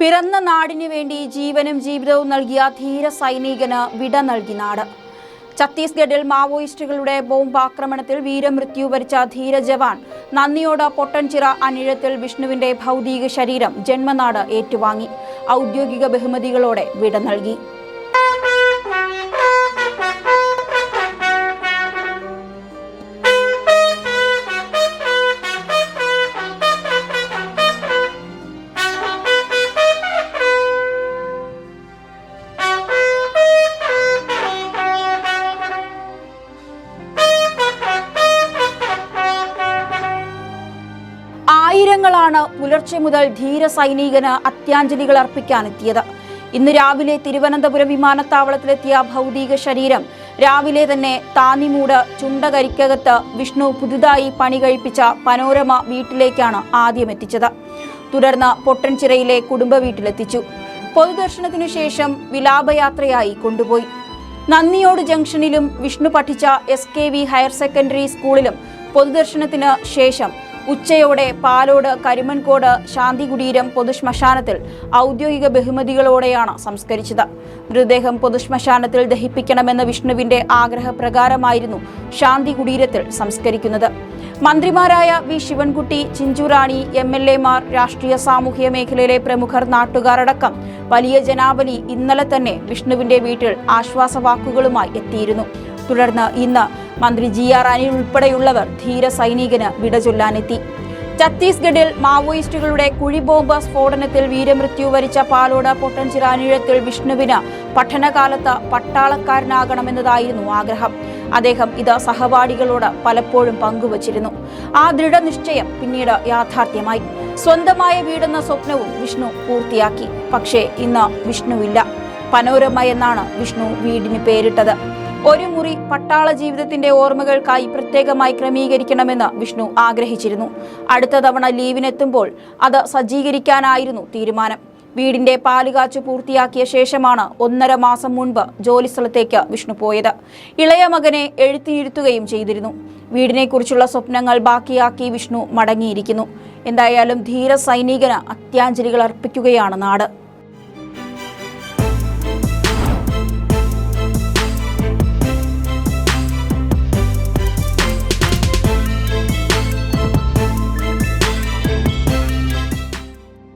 പിറന്ന നാടിനു വേണ്ടി ജീവനും ജീവിതവും നൽകിയ ധീര സൈനികന് വിട നൽകി നാട്. ഛത്തീസ്ഗഡിൽ മാവോയിസ്റ്റുകളുടെ ബോംബാക്രമണത്തിൽ വീരമൃത്യു വരിച്ച ധീര ജവാൻ നന്ദിയോട് പൊട്ടൻചിറ അനിഴത്തിൽ വിഷ്ണുവിന്റെ ഭൗതിക ശരീരം ജന്മനാട് ഏറ്റുവാങ്ങി. ഔദ്യോഗിക ബഹുമതികളോടെ വിട നൽകി. ആയിരങ്ങളാണ് പുലർച്ചെ മുതൽ ധീര സൈനികന് അത്യാഞ്ജലികൾ അർപ്പിക്കാനെത്തിയത്. ഇന്ന് രാവിലെ തിരുവനന്തപുരം വിമാനത്താവളത്തിലെത്തിയ ഭൗതിക ശരീരം രാവിലെ തന്നെ താന്നിമൂട് ചുണ്ടകരിക്കകത്ത് വിഷ്ണു പുതുതായി പണി കഴിപ്പിച്ച പനോരമ വീട്ടിലേക്കാണ് ആദ്യം എത്തിച്ചത്. തുടർന്ന് പൊട്ടൻചിറയിലെ കുടുംബ വീട്ടിലെത്തിച്ചു. പൊതുദർശനത്തിനു ശേഷം വിലാപയാത്രയായി കൊണ്ടുപോയി. നന്ദിയോട് ജംഗ്ഷനിലും വിഷ്ണു പഠിച്ച S K V higher secondary സ്കൂളിലും പൊതുദർശനത്തിന് ശേഷം ഉച്ചയോടെ പാലോട് കരിമൻകോട് ശാന്തികുടീരം പൊതുശ്മശാനത്തിൽ ഔദ്യോഗിക ബഹുമതികളോടെയാണ് സംസ്കരിച്ചത്. മൃതദേഹം പൊതുശ്മശാനത്തിൽ ദഹിപ്പിക്കണമെന്ന വിഷ്ണുവിന്റെ ആഗ്രഹപ്രകാരമായിരുന്നു ശാന്തികുടീരത്തിൽ സംസ്കരിക്കുന്നത്. മന്ത്രിമാരായ V. Sivankutty Chinchurani M L എമാർ രാഷ്ട്രീയ സാമൂഹ്യ മേഖലയിലെ പ്രമുഖർ നാട്ടുകാരടക്കം വലിയ ജനാവലി ഇന്നലെ തന്നെ വിഷ്ണുവിന്റെ വീട്ടിൽ ആശ്വാസവാക്കുകളുമായി എത്തിയിരുന്നു. തുടർന്ന് ഇന്ന് മന്ത്രി ജി ആർ അനിൽ ഉൾപ്പെടെയുള്ളവർ ധീര സൈനികന് വിട ചൊല്ലാനെത്തി. ഛത്തീസ്ഗഡിൽ മാവോയിസ്റ്റുകളുടെ കുഴിബോംബ് സ്ഫോടനത്തിൽ വീരമൃത്യു വരിച്ച പാലോട് പൊട്ടൻചിറ അനിഴത്തിൽ വിഷ്ണുവിന് പഠനകാലത്ത് പട്ടാളക്കാരനാകണമെന്നതായിരുന്നു ആഗ്രഹം. അദ്ദേഹം ഇത് സഹപാഠികളോട് പലപ്പോഴും പങ്കുവച്ചിരുന്നു. ആ ദൃഢനിശ്ചയം പിന്നീട് യാഥാർത്ഥ്യമായി. സ്വന്തമായ വീടെന്ന സ്വപ്നവും വിഷ്ണു പൂർത്തിയാക്കി. പക്ഷേ ഇന്ന് വിഷ്ണുവില്ല. പനോരമ എന്നാണ് വിഷ്ണു വീടിന് പേരിട്ടത്. ഒരു മുറി പട്ടാള ജീവിതത്തിന്റെ ഓർമ്മകൾക്കായി പ്രത്യേകമായി ക്രമീകരിക്കണമെന്ന് വിഷ്ണു ആഗ്രഹിച്ചിരുന്നു. അടുത്ത തവണ ലീവിനെത്തുമ്പോൾ അത് സജ്ജീകരിക്കാനായിരുന്നു തീരുമാനം. വീടിന്റെ പാലുകാച്ചു പൂർത്തിയാക്കിയ ശേഷമാണ് ഒന്നര മാസം മുൻപ് ജോലിസ്ഥലത്തേക്ക് വിഷ്ണു പോയത്. ഇളയ മകനെ എഴുത്തിനിരുത്തുകയും ചെയ്തിരുന്നു. വീടിനെക്കുറിച്ചുള്ള സ്വപ്നങ്ങൾ ബാക്കിയാക്കി വിഷ്ണു മടങ്ങിയിരിക്കുന്നു. എന്തായാലും ധീര സൈനികന് അത്യാഞ്ജലികൾ അർപ്പിക്കുകയാണ് നാട്.